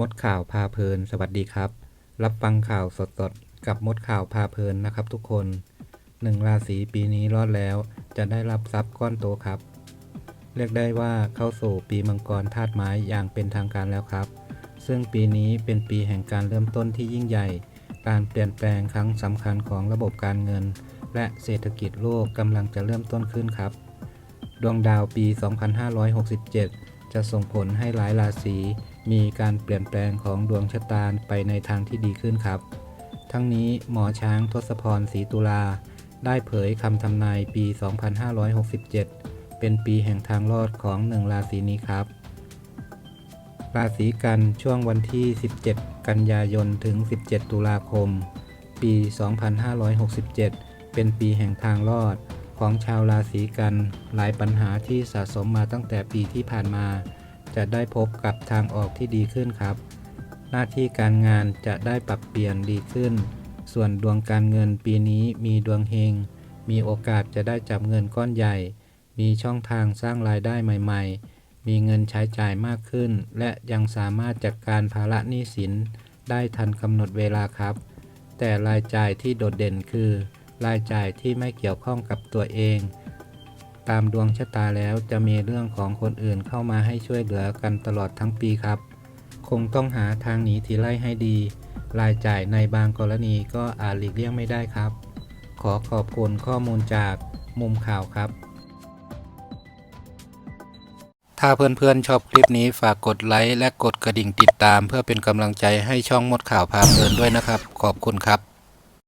มดข่าวพาเพลิน สวัสดีครับ รับฟังข่าวสดๆกับมดข่าวพาเพลินนะครับทุกคนหนึ่งราศีปีนี้รอดแล้วจะได้รับทรัพย์ก้อนโตครับ เรียกได้ว่าเข้าสู่ปีมังกรธาตุไม้อย่างเป็นทางการแล้วครับ ซึ่งปีนี้เป็นปีแห่งการเริ่มต้นที่ยิ่งใหญ่ การเปลี่ยนแปลงครั้งสำคัญของระบบการเงิน และเศรษฐกิจโลกกำลังจะเริ่มต้นขึ้นครับ ดวงดาวปี 2567 จะส่งผลให้หลายราศี มีการเปลี่ยนแปลงของดวงชะตาไปในทางที่ดีขึ้นครับ ทั้งนี้หมอช้างทศพรศรีตุลา ได้เผยคำทำนายปี 2567 เป็นปีแห่งทางรอดของหนึ่งราศีนี้ครับราศีกันช่วงวันที่ 17 กันยายน ถึง 17 ตุลาคม ปี 2567 เป็นปีแห่งทางรอดของชาวราศีกัน หลายปัญหาที่สะสมมาตั้งแต่ปีที่ผ่านมา จะได้พบกับทางออกที่ดีขึ้นครับ หน้าที่การงานจะได้ปรับเปลี่ยนดีขึ้น ส่วนดวงการเงินปีนี้มีดวงเฮง มีโอกาสจะได้จับเงินก้อนใหญ่ มีช่องทางสร้างรายได้ใหม่ ๆ มีเงินใช้จ่ายมากขึ้น และยังสามารถจัดการภาระหนี้สิน ได้ทันกำหนดเวลาครับ แต่รายจ่ายที่โดดเด่นคือ รายจ่ายที่ไม่เกี่ยวข้องกับตัวเอง ตามดวงชะตาแล้วจะมีเรื่องของคนอื่นเข้ามาให้ช่วยเหลือกันตลอดทั้งปีครับ คงต้องหาทางหนีทีไล่ให้ดี รายจ่ายในบางกรณีก็อาจหลีกเลี่ยงไม่ได้ครับ ขอขอบคุณข้อมูลจากมุมข่าวครับ ถ้าเพื่อนๆชอบคลิปนี้ฝากกดไลค์และกดกระดิ่งติดตาม เพื่อเป็นกำลังใจให้ช่องมดข่าวพาเพลินด้วยนะครับ ขอบคุณครับ